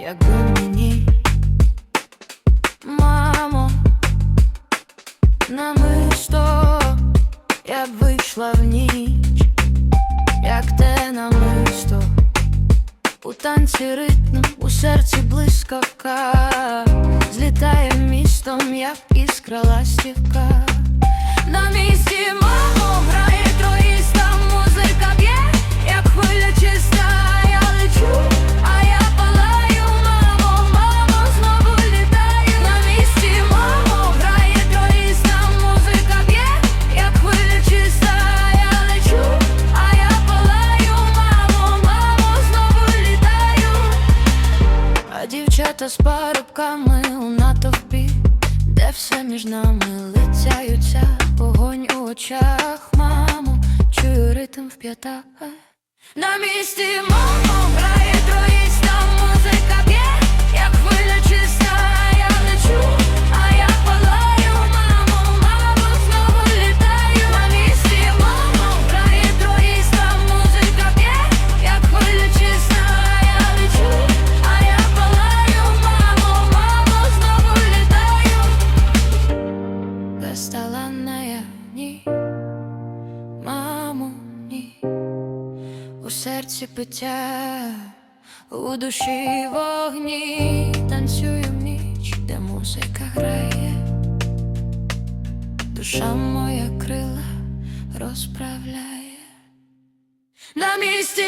якби мені, мамо, на мисто я б вийшла в ніч, як те на мисто, у танці ритм, у серці блискавка, злітає містом, як іскра ластівка. На місці. Дівчата з парубками у натовпі, де все між нами лицяються, вогонь у очах, мамо, чую ритм в п'ятах. На місці мамо грає троїста, музика Безталанна ні, мамо, ні, у серці пиття, у душі вогні, танцюю ніч, де музика грає, душа моя крила розправляє. На місці